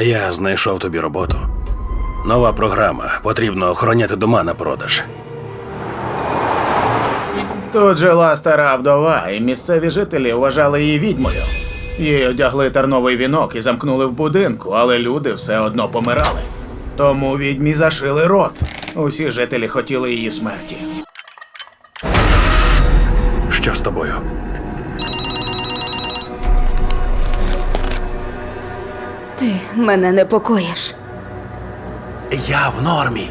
Я знайшов тобі роботу. Нова програма. Потрібно охороняти дома на продаж. Тут жила стара вдова, і місцеві жителі вважали її відьмою. Їй одягли терновий вінок і замкнули в будинку, але люди все одно помирали. Тому відьмі зашили рот. Усі жителі хотіли її смерті. Що з тобою? Ти мене непокоїш. Я в нормі.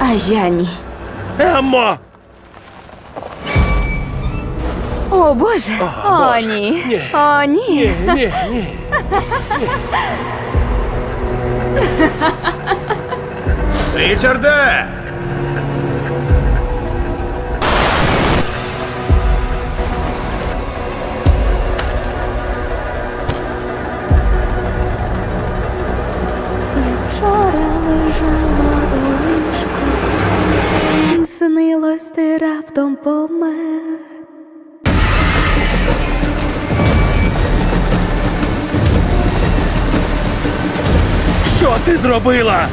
А я ні. Еммо! О Боже! О, ні. О, ні. Річарде! Ти раптом помер. Що ти зробила?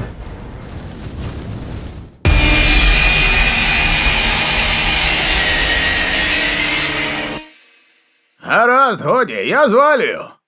Гаразд, годі, я звалюю.